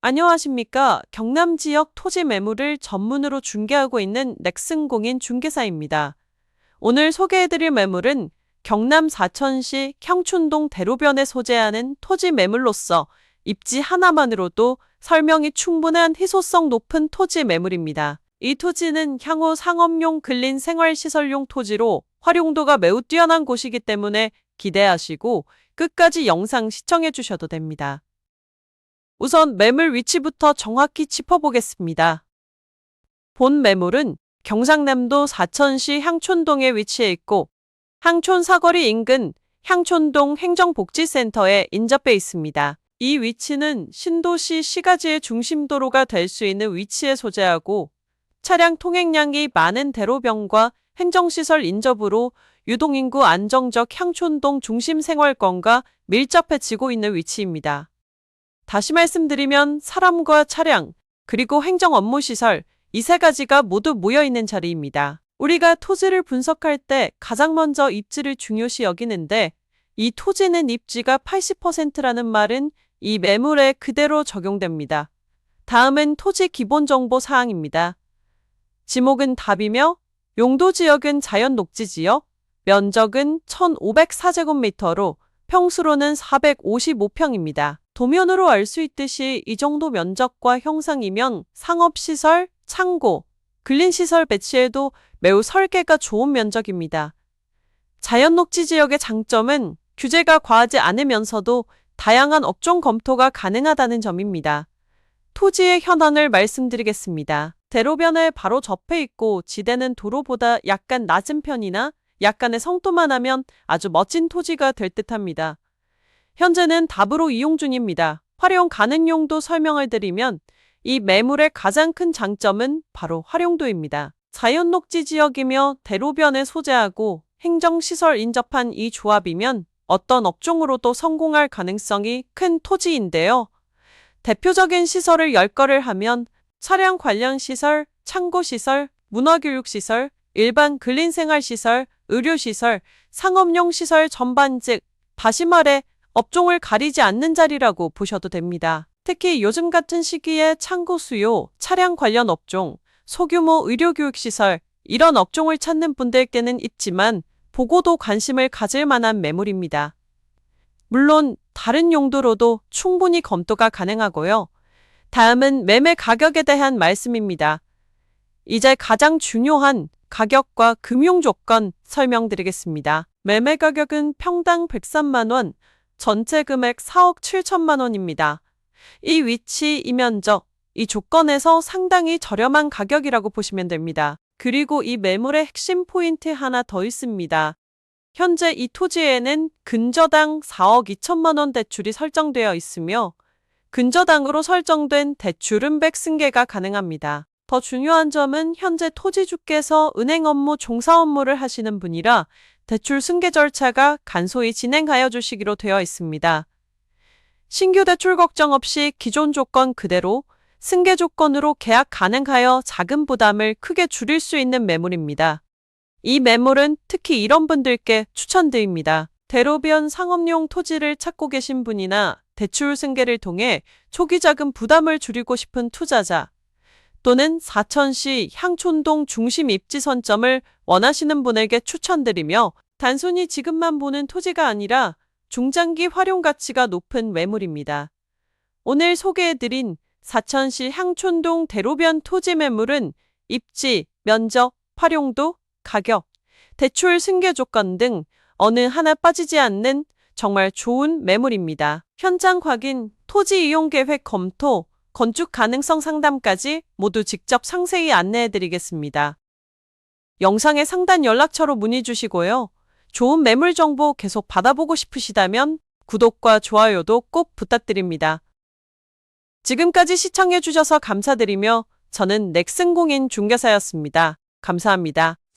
안녕하십니까. 경남 지역 토지 매물을 전문으로 중개하고 있는 넥슨공인 중개사입니다. 오늘 소개해드릴 매물은 경남 사천시 향춘동 대로변에 소재하는 토지 매물로서 입지 하나만으로도 설명이 충분한 희소성 높은 토지 매물입니다. 이 토지는 향후 상업용 근린 생활시설용 토지로 활용도가 매우 뛰어난 곳이기 때문에 기대하시고 끝까지 영상 시청해 주셔도 됩니다. 우선 매물 위치부터 정확히 짚어보겠습니다. 본 매물은 경상남도 사천시 향촌동에 위치해 있고 향촌 사거리 인근 향촌동 행정복지센터에 인접해 있습니다. 이 위치는 신도시 시가지의 중심도로가 될 수 있는 위치에 소재하고 차량 통행량이 많은 대로변과 행정시설 인접으로 유동인구 안정적 향촌동 중심 생활권과 밀접해지고 있는 위치입니다. 다시 말씀드리면 사람과 차량, 그리고 행정 업무 시설, 이 세 가지가 모두 모여 있는 자리입니다. 우리가 토지를 분석할 때 가장 먼저 입지를 중요시 여기는데 이 토지는 입지가 80%라는 말은 이 매물에 그대로 적용됩니다. 다음은 토지 기본 정보 사항입니다. 지목은 답이며 용도 지역은 자연 녹지 지역, 면적은 1,504제곱미터로 평수로는 455평입니다. 도면으로 알 수 있듯이 이 정도 면적과 형상이면 상업시설, 창고, 근린시설 배치에도 매우 설계가 좋은 면적입니다. 자연 녹지 지역의 장점은 규제가 과하지 않으면서도 다양한 업종 검토가 가능하다는 점입니다. 토지의 현황을 말씀드리겠습니다. 대로변에 바로 접해 있고 지대는 도로보다 약간 낮은 편이나 약간의 성도만 하면 아주 멋진 토지가 될 듯합니다. 현재는 답으로 이용 중입니다. 활용 가능 용도 설명을 드리면 이 매물의 가장 큰 장점은 바로 활용도입니다. 자연 녹지 지역이며 대로변에 소재하고 행정시설 인접한 이 조합이면 어떤 업종으로도 성공할 가능성이 큰 토지인데요. 대표적인 시설을 열거를 하면 차량 관련 시설, 창고 시설, 문화교육 시설, 일반 근린생활 시설, 의료 시설, 상업용 시설 전반 즉 다시 말해 업종을 가리지 않는 자리라고 보셔도 됩니다. 특히 요즘 같은 시기에 창고 수요, 차량 관련 업종, 소규모 의료교육 시설 이런 업종을 찾는 분들께는 있지만 보고도 관심을 가질 만한 매물입니다. 물론 다른 용도로도 충분히 검토가 가능하고요. 다음은 매매 가격에 대한 말씀입니다. 이제 가장 중요한 가격과 금융 조건 설명드리겠습니다. 매매 가격은 평당 103만 원, 전체 금액 4억 7천만 원입니다. 이 위치, 이 면적, 이 조건에서 상당히 저렴한 가격이라고 보시면 됩니다. 그리고 이 매물의 핵심 포인트 하나 더 있습니다. 현재 이 토지에는 근저당 4억 2천만 원 대출이 설정되어 있으며 근저당으로 설정된 대출은 백 승계가 가능합니다. 더 중요한 점은 현재 토지주께서 은행 업무 종사 업무를 하시는 분이라 대출 승계 절차가 간소히 진행하여 주시기로 되어 있습니다. 신규 대출 걱정 없이 기존 조건 그대로 승계 조건으로 계약 가능하여 자금 부담을 크게 줄일 수 있는 매물입니다. 이 매물은 특히 이런 분들께 추천드립니다. 대로변 상업용 토지를 찾고 계신 분이나 대출 승계를 통해 초기 자금 부담을 줄이고 싶은 투자자 또는 사천시 향촌동 중심 입지 선점을 원하시는 분에게 추천드리며 단순히 지금만 보는 토지가 아니라 중장기 활용 가치가 높은 매물입니다. 오늘 소개해드린 사천시 향촌동 대로변 토지 매물은 입지, 면적, 활용도, 가격, 대출 승계 조건 등 어느 하나 빠지지 않는 정말 좋은 매물입니다. 현장 확인, 토지 이용 계획 검토, 건축 가능성 상담까지 모두 직접 상세히 안내해 드리겠습니다. 영상의 상단 연락처로 문의 주시고요. 좋은 매물 정보 계속 받아보고 싶으시다면 구독과 좋아요도 꼭 부탁드립니다. 지금까지 시청해 주셔서 감사드리며 저는 넥슨공인 중개사였습니다. 감사합니다.